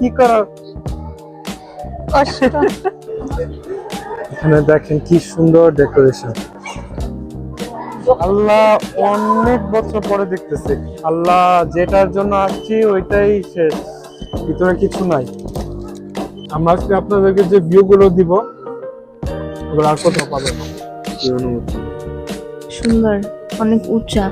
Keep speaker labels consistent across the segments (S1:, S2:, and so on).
S1: কি
S2: করার?
S1: এখানে দেখেন কি সুন্দর ডেকোরেশন আল্লাহ অনেক বছর পরে দেখতেছি। আল্লাহ যেটার জন্য আসছি ওইটাই শেষ। ভিতরে কিছু নাই। আমরা আজকে আপনাদেরকে যে ভিউ গুলো দিব ওগুলো আর কোথাও পাবেন?
S2: সুন্দর অনেক উঁচা।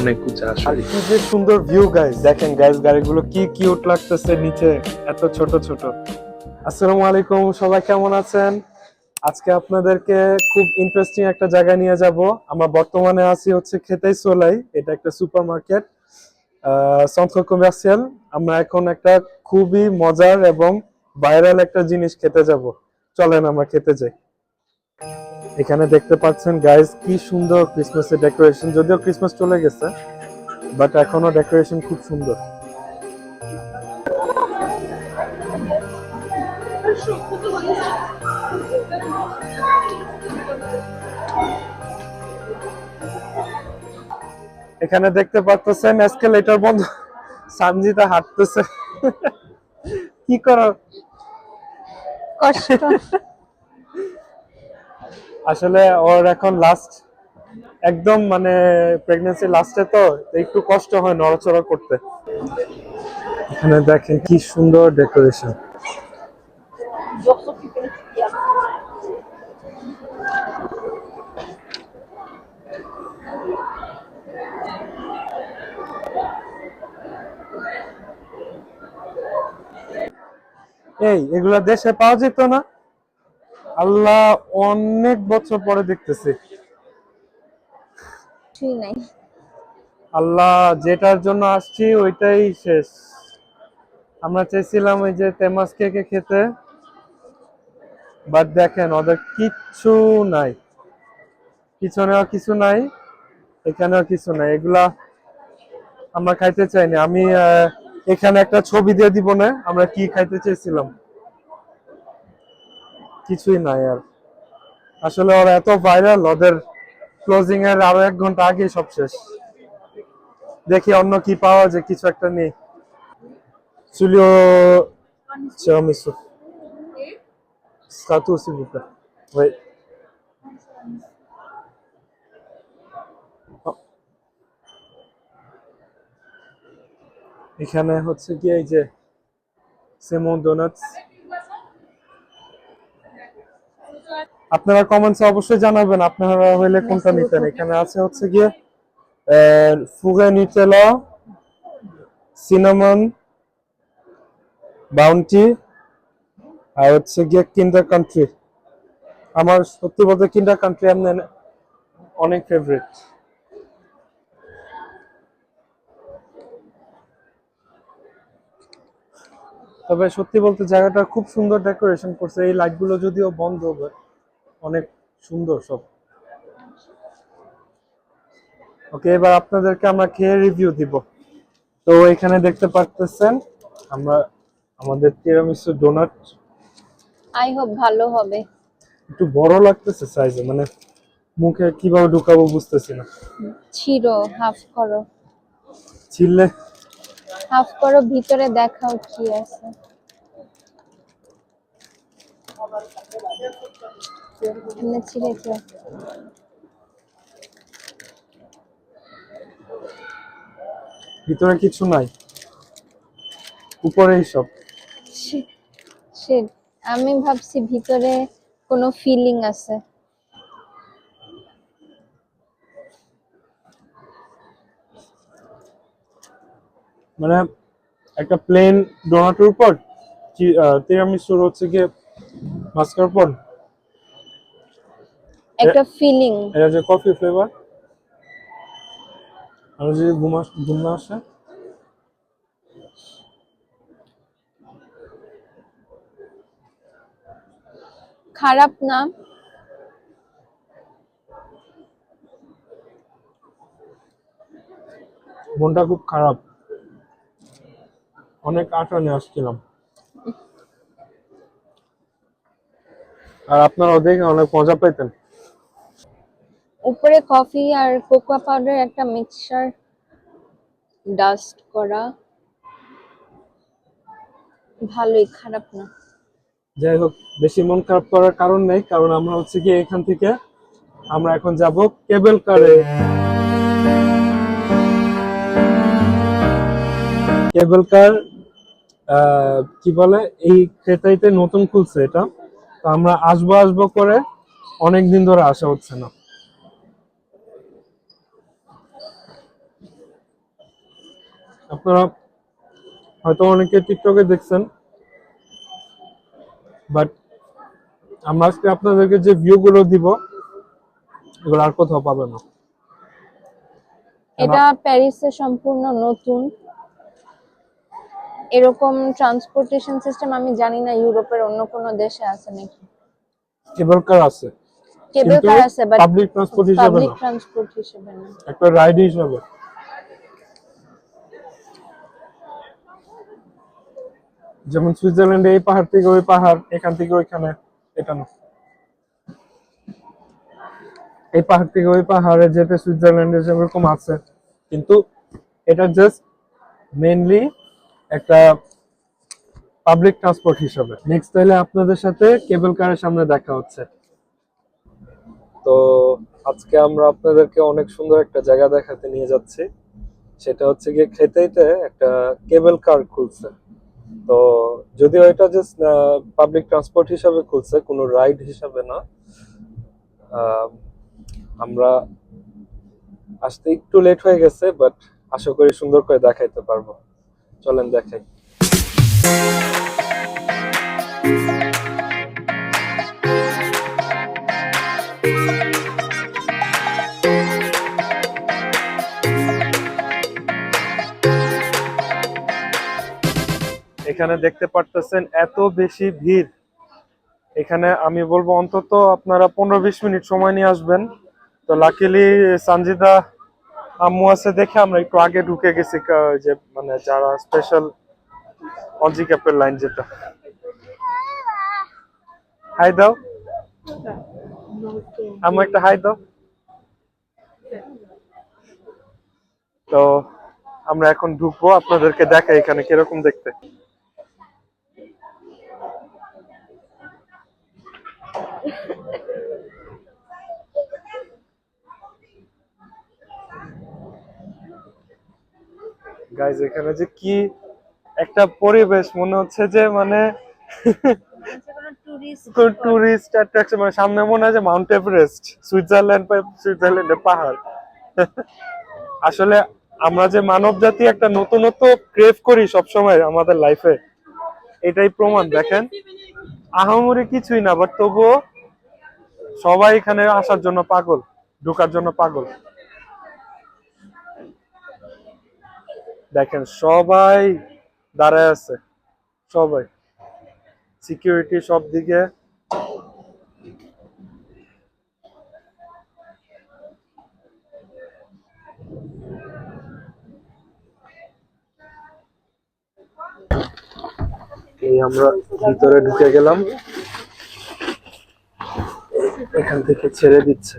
S3: অনেক উঁচা আসলে।
S1: কি যে সুন্দর ভিউ গাইস দেখেন গাইস গাড়িগুলো কি কিউট লাগতেছে নিচে, এত ছোট ছোট। আসসালামু আলাইকুম, সবাই কেমন আছেন? আজকে আপনাদেরকে খুব ইন্টারেস্টিং একটা জায়গায় নিয়ে যাব। আমরা বর্তমানে আছি হচ্ছে খেতেই সোলাই এটা একটা সুপার মার্কেট সন্থ কমার্শিয়াল আমরা এখন একটা খুবই মজার এবং ভাইরাল একটা জিনিস খেতে যাব। চলেন, আমরা খেতে যাই। এখানে দেখতে পাচ্ছেন গাইজ কি সুন্দর ক্রিসমাসের ডেকোরেশন যদিও ক্রিসমাস চলে গেছে বাট এখনও ডেকোরেশন খুব সুন্দর। এখানে দেখতে পাচ্ছেন এসকেলেটর বন্ধ। সানজিতা হাঁটতেছে। কি করো
S2: কষ্ট।
S1: আসলে ওর এখন লাস্ট একদম মানে প্রেগনেন্সি লাস্টে তো একটু কষ্ট হয় নড়াচড়া করতে। এখানে দেখেন কি সুন্দর ডেকোরেশন এই, এগুলা দেশে পাওয়া যেত না? আল্লাহ অনেক বছর পরে দেখতেছি। আল্লাহ যেটার জন্য আসছি ওইটাই শেষ। আমরা চেয়েছিলাম ওই যে তেমাস কেকে খেতে বাট দেখেন ওদের কিচ্ছু নাই। পিছনেও কিছু নাই এখানেও কিছু নাই। এগুলা আমরা খাইতে চাইনি। আমি এখানে একটা ছবি দিয়ে দিব না আমরা কি খাইতে চেয়েছিলাম? কিছুই নাই আর। আসলে ওরা এত ভাইরাল ওদের ক্লোজিং এর আরও এক ঘণ্টা আগে সব শেষ। দেখি অন্য কি পাওয়া যায়, কিছু একটা নেই। Giulio tiramisu. Strato. এখানে হচ্ছে কি এই যে সেমন ডোনাটস আপনারা কমেন্টসে অবশ্যই জানাবেন আপনারা হইলে কোনটা নিতেন। এখানে আছে হচ্ছে গিয়ে ফুগে নিটেলা সিনামন বাউন্টি আর হচ্ছে গিয়ে কিন্ডার কান্ট্রি আমার সত্যি বলতে কিন্ডার কান্ট্রি আমি অনেক ফেভারিট তবে সত্যি বলতে জায়গাটা খুব সুন্দর ডেকোরেশন করছে। এই লাইটগুলো যদিও বন্ধ হবে অনেক সুন্দর সব। ওকে এবার আপনাদেরকে আমরা খেয়ে রিভিউ দিব? তো এখানে দেখতে পারতেছেন আমরা আমাদের তিরামিসু ডোনাট
S2: আই হোপ ভালো হবে।
S1: একটু বড় লাগতেছে সাইজে মানে মুখে কীভাবে ঢুকাবো বুঝতেছি না।
S2: ছিড়ো হাফ করো।
S1: ছিললে
S2: হাফ করো ভিতরে দেখাও কি আছে। ছিঁড়েছে
S1: ভিতরে কিছু নাই। উপরেই সব।
S2: সে আমি ভাবছি ভিতরে কোনো ফিলিং আছে।
S1: মানে একটা প্লেন ডোনাটের উপর তিরামিসুর হচ্ছে গিয়ে মাস্কারপন
S2: একটা ফিলিং
S1: এটা যে কফি ফ্লেভার আর যদি ঘুমা ঘুম না আসে?
S2: খারাপ না।
S1: মনটা খুব খারাপ। অনেক আটা নিয়ে আসছিলাম। আর আপনারা দেখে অনেক মজা পেতেন
S2: উপরে কফি আর কোকোয়া পাউডার, একটা মিক্সচার ডাস্ট করা। ভালোই, খারাপ না।
S1: যাই হোক, বেশি মন খারাপ করার কারণ নেই, কারণ আমরা হচ্ছে কি এখান থেকে আমরা এখন যাব কেবল কারে। কেবল কার কি বলে, এই ক্রেতাইতে নতুন খুলছে এটা। তো আমরা আসব আসব করে অনেক দিন ধরে আসা হচ্ছে না। আপনারা হয়তো অনেকে টিকটকে দেখছেন বাট আমরা আজকে আপনাদেরকে যে ভিউ গুলো দিব এগুলো আর কোথাও পাবে না।
S2: এটা প্যারিসে সম্পূর্ণ নতুন। এরকম ট্রান্সপোর্টেশন সিস্টেম আমি জানি না ইউরোপের অন্য কোনো দেশে আছে নাকি।
S1: কেবল কার আছে
S2: কেবল কার আছে বাট
S1: পাবলিক ট্রান্সপোর্ট হিসেবে
S2: পাবলিক ট্রান্সপোর্ট হিসেবে না।
S1: একটা রাইড হিসেবে। যেমন সুইজারল্যান্ডে এই পাহাড় থেকে ওই পাহাড়, এখান থেকে ওইখানে এটা না এই পাহাড় থেকে ওই পাহাড়ে যেতে সুইজারল্যান্ডে যেরকম আছে। কিন্তু এটা জাস্ট মেইনলি একটা পাবলিক ট্রান্সপোর্ট হিসাবে। নেক্সট তাহলে আপনাদের সাথে কেবল কারের সামনে দেখা হচ্ছে। তো আজকে আমরা আপনাদেরকে অনেক সুন্দর একটা জায়গা দেখাতে নিয়ে যাচ্ছি। সেটা হচ্ছে গিয়ে খেতেইতে একটা কেবল কার খুলছে। তো যদিও এটা যে পাবলিক ট্রান্সপোর্ট হিসাবে খুলছে, কোনো রাইড হিসাবে না। আমরা আসতে একটু লেট হয়ে গেছে বাট আশা করি সুন্দর করে দেখাইতে পারব। চলেন দেখাই। এখানে দেখতে পারতেছেন এত বেশি ভিড়। এখানে আমি বলব অন্তত আপনারা পনেরো বিশ মিনিট সময় নিয়ে আসবেন। তো লাকিলি সঞ্জিদা আম্মু আছে দেখে আমরা একটু আগে ঢুকে গেছি যে মানে যারা স্পেশাল অজি ক্যাপের লাইন যেটা। হাই দাও। আম্মু একটা হাই দাও। তো আমরা এখন ঢুকবো, আপনাদেরকে দেখাই এখানে কীরকম দেখতে। গাইজ এখানে যে কি একটা পরিবেশ মনে হচ্ছে যে মানে টুরিস্ট অ্যাট্রাকশন মানে সামনে মনে হয় যে মাউন্ট এভারেস্ট সুইজারল্যান্ড সুইজারল্যান্ডের পাহাড়। আসলে আমরা যে মানব জাতি একটা নতুনত্ব ক্রেভ করি সবসময় আমাদের লাইফে এটাই প্রমাণ দেখেন। আহামরি কিছুই না বাট তবুও সবাই এখানে আসার জন্য পাগল ঢোকার জন্য পাগল। দেখেন, সবাই দাঁড়ায় আছে, সবাই। সিকিউরিটি সব দিকে এই আমরা ভিতরে ঢুকে গেলাম। এখান থেকে ছেড়ে দিচ্ছে।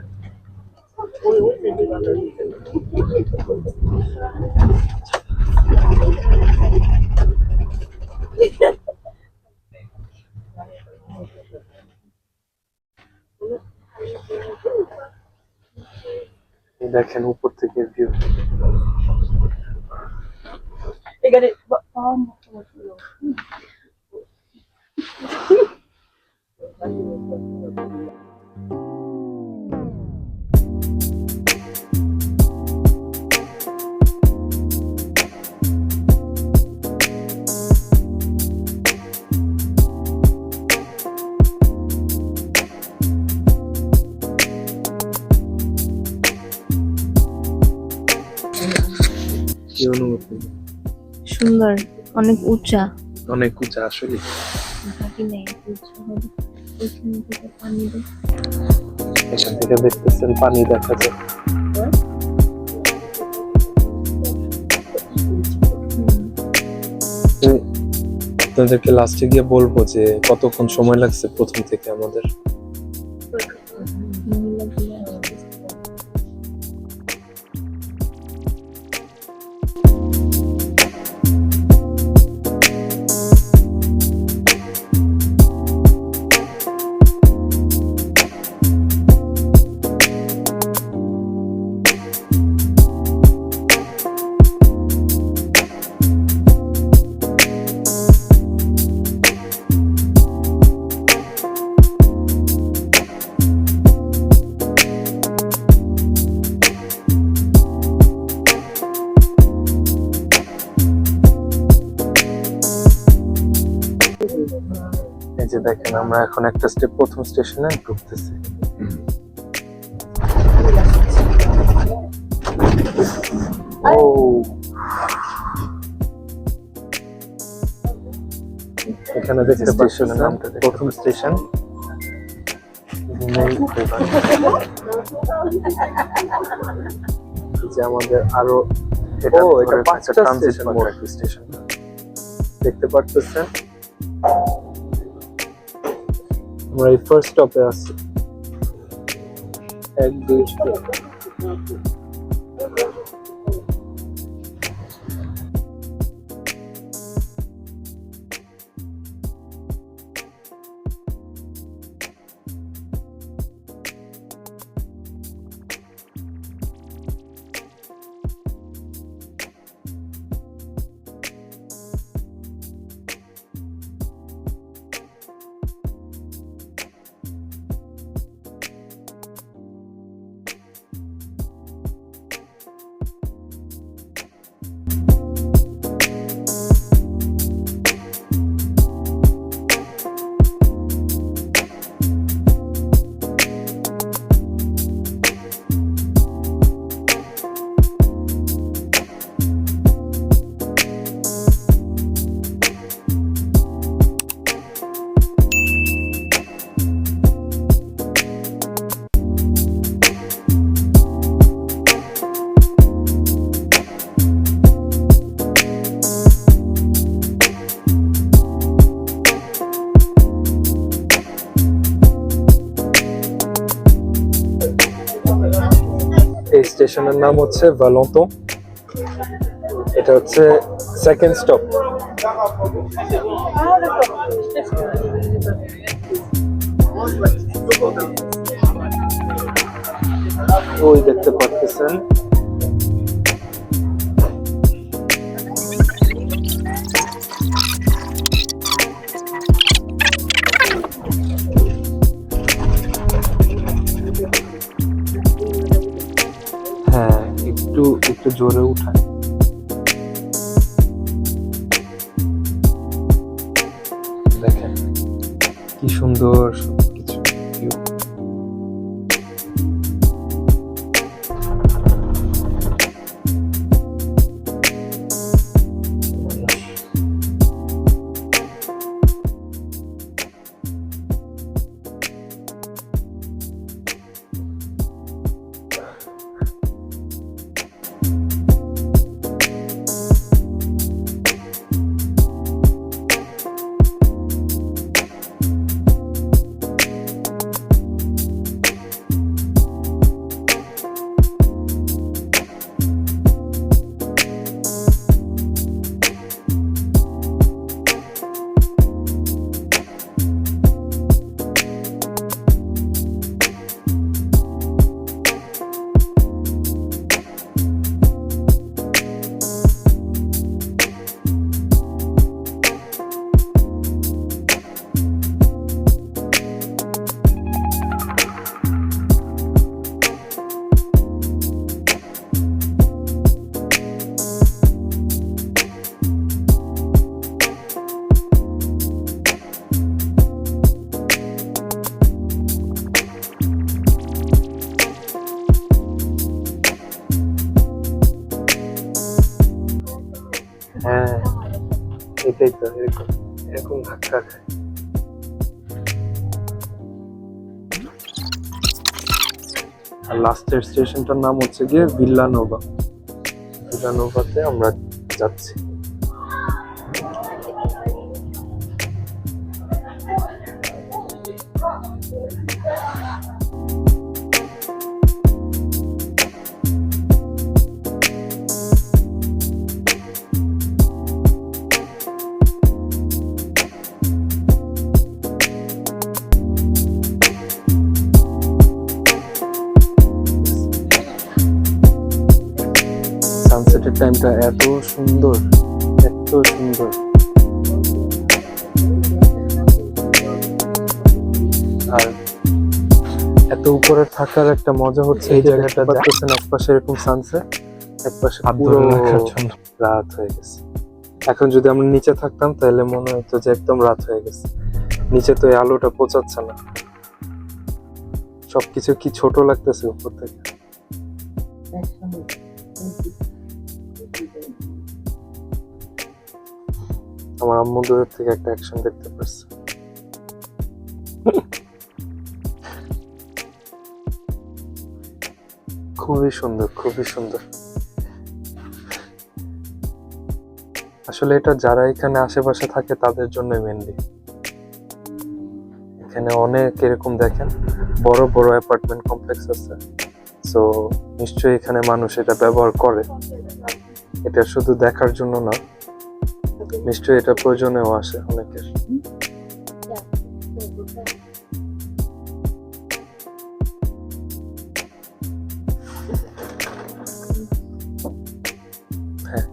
S1: দেখেন উপর থেকে ভিউ কি
S2: সুন্দর অনেক উঁচা।
S1: অনেক উঁচা আসলে
S2: ঘাটি নেই উঁচা হবে। ওইখান থেকে পানি
S1: এখান থেকে দেখতেছেন পানি দেখা যায়। আপনাদেরকে লাস্টে গিয়ে বলব যে কতক্ষণ সময় লাগছে প্রথম থেকে আমাদের?
S4: দেখেন আমরা এখন একটা স্টেপ প্রথম স্টেশনে ঢুকতেছি। ও। এখানে দেখতে পাচ্ছেন নামটা প্রথম স্টেশন যে আমাদের আরও এটা
S1: ও, এটা
S4: ধরে
S1: পাঁচটা station
S4: মোড স্টেশন দেখতে পারতেছেন? আমরা এই ফার্স্ট স্টপে আছি এক দুই স্টেশনের নাম হচ্ছে ভ্যালন্ত এটা হচ্ছে সেকেন্ড স্টপ ওই দেখতে পাচ্ছেন। একটু একটু জোরে উঠায় এরকম যায় আর লাস্টের স্টেশনটার নাম হচ্ছে গিয়ে ভিল্লানোভা। ভিল্লানোভাতে আমরা যাচ্ছি। সুন্দর এত সুন্দর। আর এত উপরে থাকার একটা মজা হচ্ছে এই জায়গাটা
S1: দেখতে
S4: দেখতেছেন একপাশে এরকম সানসেট একপাশে পুরো। রাত হয়ে গেছে। এখন যদি আমরা নিচে থাকতাম তাহলে মনে হতো যে একদম রাত হয়ে গেছে।
S1: নিচে তো এই আলোটা পচাচ্ছে না। সবকিছু কি ছোট লাগতেছে উপর থেকে? আমার আম্মু দূরের থেকে একটা অ্যাকশন দেখতে পারছে। খুবই সুন্দর খুবই সুন্দর। আসলে এটা যারা এখানে আশেপাশে থাকে, তাদের জন্য মেনলি এখানে অনেক এরকম দেখেন, বড় বড় অ্যাপার্টমেন্ট কমপ্লেক্স আছে। সো নিশ্চয়ই এখানে মানুষ এটা ব্যবহার করে। এটা শুধু দেখার জন্য না নিশ্চয়ই এটা প্রয়োজনেও আসে অনেকের। হ্যাঁ।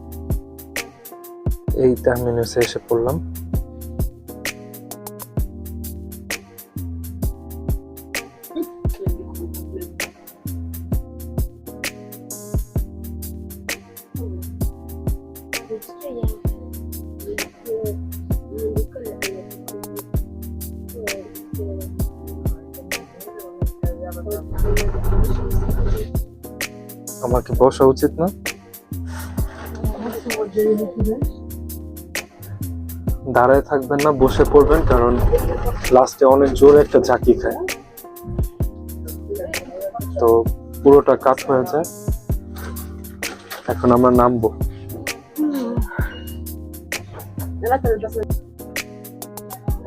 S1: এই টার্মিনাসে এসে পড়লাম। আমার কি বসা উচিত না? দাঁড়ায় থাকবেন না, বসে পড়বেন, কারণ লাস্টে অনেক জোরে একটা ঝাঁকি খায়। তো পুরোটা কাজ হয়ে যায়। এখন আমরা নামবো।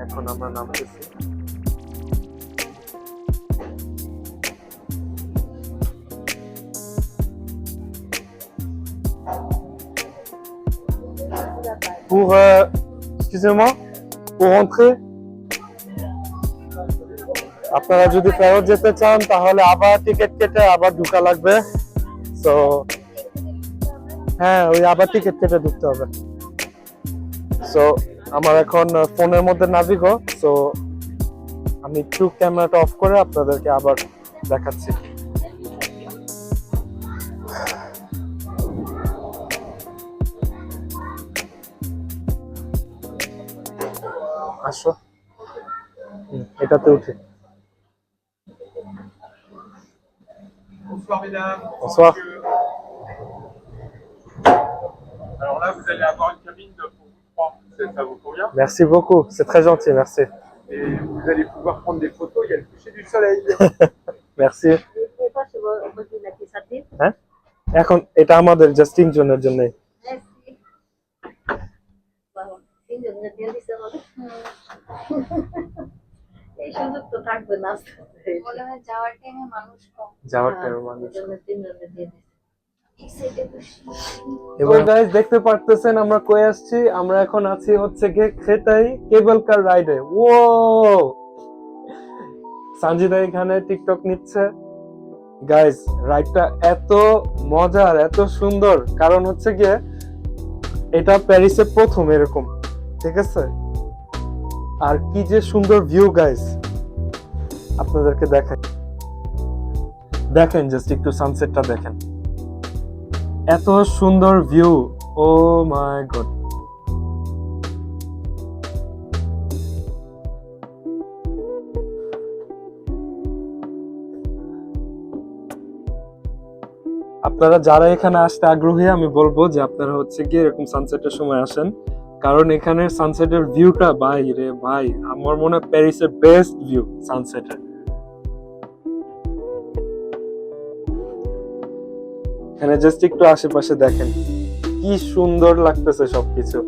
S1: এখন আমরা নামতেছি। Pour, euh, excusez-moi, pour rentrer. আপনারা যদি ফেরত যেতে চান তাহলে আবার টিকিট কেটে আবার ঢুকা লাগবে তো হ্যাঁ ওই আবার টিকিট কেটে ঢুকতে হবে সো আমার এখন ফোনের মধ্যে নাবিগো সো আমি একটু ক্যামেরাটা অফ করে আপনাদেরকে আবার দেখাচ্ছি। আসো হুম, এটাতে উঠে
S3: Bonsoir mesdames.
S1: Bonsoir.
S3: messieurs. Alors là, vous allez avoir une cabine de pour vous trois. Ça ça vous convient
S1: Merci beaucoup, c'est très gentil, merci.
S3: Et vous allez pouvoir prendre des photos. Il y a le coucher du soleil.
S1: Merci.
S5: এরপর সে বলছি নাকি সাথে
S1: এখন এটা আমাদের just তিনজনের জন্য
S5: এই সুযোগ তো থাকবে না।
S2: মনে হয় যাওয়ার টাইমে মানুষ কম।
S1: যাওয়ার
S5: হ্যাঁ,
S1: টাইমে মানুষ এবার গাইস দেখতে পারতেছেন আমরা কই আসছি? আমরা এখন আছি হচ্ছে গিয়ে খেতাই কেবল কার রাইডে ও সঞ্জিদা এখানে টিকটক নিচ্ছে। গাইস রাইডটা এত মজার এত সুন্দর। কারণ হচ্ছে গিয়ে এটা প্যারিসে প্রথম এরকম। ঠিক আছে? আর কি যে সুন্দর ভিউ গাইস আপনাদেরকে দেখাই। দেখেন জাস্ট একটু সানসেটটা দেখেন। এত সুন্দর ভিউ ও মাই গড আপনারা যারা এখানে আসতে আগ্রহী, আমি বলব যে আপনারা হচ্ছে গিয়ে এরকম সানসেটের সময় আসেন। কারণ এখানে সানসেটের ভিউটা ভাই রে ভাই, আমার মনে হয় প্যারিসের বেস্ট ভিউ সানসেটের এখানে জাস্ট একটু আশেপাশে দেখেন, কি সুন্দর লাগতেছে সবকিছু।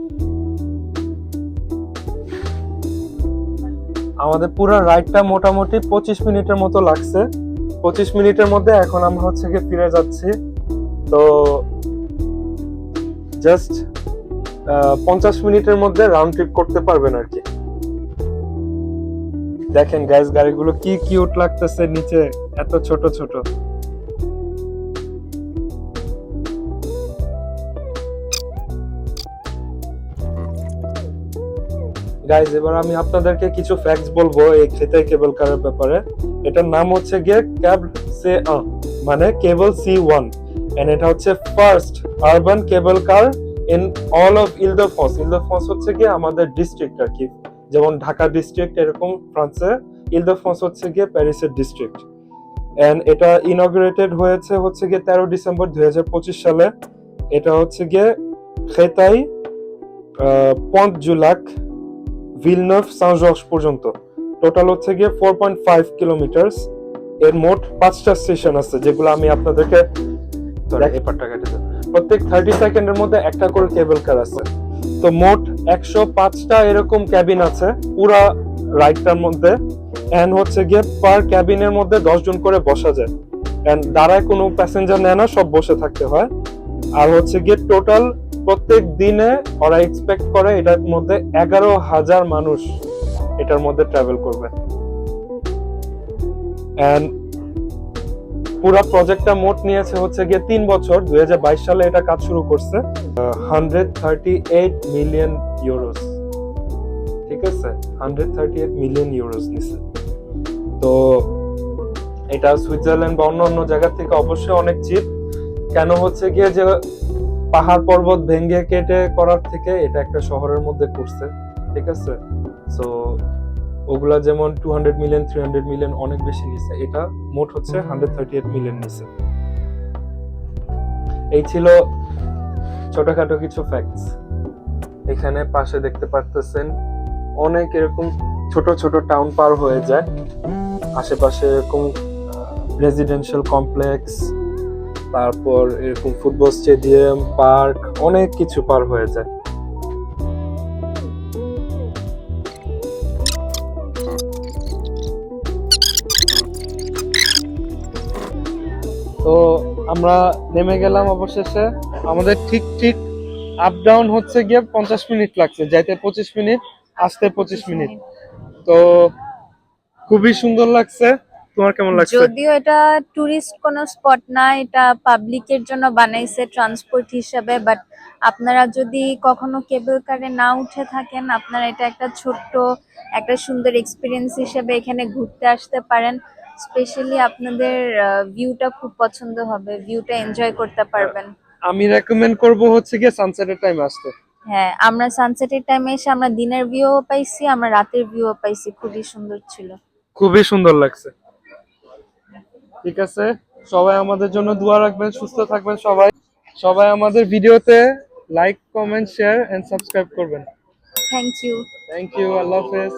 S1: আমাদের পুরো রাইডটা মোটামুটি পঁচিশ মিনিটের মতো লাগছে। পঁচিশ মিনিটের মধ্যে এখন আমরা হচ্ছে গিয়ে ফিরে যাচ্ছি। তো জাস্ট পঞ্চাশ মিনিটের মধ্যে রাউন্ড ট্রিপ করতে পারবেন আর কি। দেখেন গ্যাস গাড়িগুলো কি কিউট লাগতেছে নিচে, এত ছোট ছোট। গাইজ এবার আমি আপনাদেরকে কিছু ফ্যাক্টস বলব এই খেতাই কেবল কারের ব্যাপারে। এটার নাম হচ্ছে গিয়ে ক্যাব সে মানে কেবল সি ওয়ান এন্ড এটা হচ্ছে first urban cable car in all of ইলদফস ইলদফস হচ্ছে কি আমাদের ডিস্ট্রিক্ট আর কি। যেমন ঢাকা ডিস্ট্রিক্ট এরকম ফ্রান্সে ইল হচ্ছে গিয়ে প্যারিসের ডিস্ট্রিক্ট এন্ড এটা ইনগ্রেটেড হয়েছে হচ্ছে গিয়ে তেরো ডিসেম্বর দু হাজার পঁচিশ সালে। এটা হচ্ছে গিয়ে খেতাই পন্ট জুলাক ভিলনভ সান পর্যন্ত। টোটাল হচ্ছে গিয়ে ফোর পয়েন্ট ফাইভ কিলোমিটার্স এর মোট পাঁচটা স্টেশন আছে, যেগুলো আমি আপনাদেরকে
S4: এই পাটটা কেটে দাও
S1: প্রত্যেক থার্টি সেকেন্ডের মধ্যে একটা করে কেবল কার আছে। তো মোট একশো পাঁচটা এরকম ক্যাবিন আছে পুরা রাইডটার মধ্যে। এন্ড হচ্ছে গিয়ে পার ক্যাবিনের মধ্যে দশ জন করে বসা যায়। অ্যান্ড দাঁড়ায় কোনো প্যাসেঞ্জার নেয় না, সব বসে থাকতে হয়। আর হচ্ছে গিয়ে টোটাল প্রত্যেক দিনে ওরা এক্সপেক্ট করে এটার মধ্যে এগারো হাজার মানুষ এটার মধ্যে ট্রাভেল করবে। এন্ড পুরো প্রজেক্টটা মোট নিয়েছে হচ্ছে গিয়ে তিন বছর দু হাজার বাইশ সালে এটা কাজ শুরু করছে। Hundred thirty eight million euros ঠিক আছে? Hundred thirty eight million euros নিছে। তো এটা সুইজারল্যান্ড বা অন্য অন্য থেকে অবশ্যই অনেক চিপ কেন হচ্ছে গিয়ে যে পাহাড় পর্বত ভেঙে কেটে করার থেকে এটা একটা শহরের মধ্যে করছে। ঠিক আছে? সো ওগুলা যেমন two hundred million three hundred million অনেক বেশি নিছে। এটা মোট হচ্ছে হান্ড্রেড থার্টি এইট মিলিয়ন নিছে। এই ছিল ছোটখাটো কিছু ফ্যাক্টস এখানে পাশে দেখতে পারতেছেন অনেক এরকম ছোট ছোট টাউন পার হয়ে যায়। আশেপাশে এরকম রেজিডেন্সিয়াল কমপ্লেক্স তারপর এরকম ফুটবল স্টেডিয়াম পার্ক অনেক কিছু পার হয়ে যায়। তো আমরা নেমে গেলাম অবশেষে। আমাদের ঠিক ঠিক আপ ডাউন হচ্ছে গিয়ে পঞ্চাশ মিনিট লাগছে। যাইতে পঁচিশ মিনিট, আসতে পঁচিশ মিনিট। তো খুবই সুন্দর লাগছে। তোমার
S2: যদিও এটা টুরিস্ট কোনো স্পট না, এটা পাবলিকের জন্য বানাইছে ট্রান্সপোর্ট হিসেবে বাট আপনারা যদি কখনো কেবল কারে না উঠে থাকেন, আপনারা এটা একটা ছোট্ট, একটা সুন্দর এক্সপিরিয়েন্স হিসেবে এখানে ঘুরতে আসতে পারেন। স্পেশালি আপনাদের ভিউটা খুব পছন্দ হবে ভিউটা এনজয় করতে পারবেন।
S1: আমি রেকমেন্ড করব হচ্ছে গিয়ে সানসেটের টাইম আসতে।
S2: হ্যাঁ আমরা সানসেটের টাইমে এসে আমরা দিনের ভিউও পাইছি আমরা রাতের ভিউও পাইছি খুবই সুন্দর ছিল।
S1: খুবই সুন্দর লাগছে। ঠিক আছে সবাই আমাদের জন্য দোয়া রাখবেন সুস্থ থাকবেন সবাই। সবাই আমাদের ভিডিওতে like comment share and subscribe করবেন।
S2: থ্যাংক ইউ
S1: থ্যাংক ইউ আল্লাহ হাফেজ।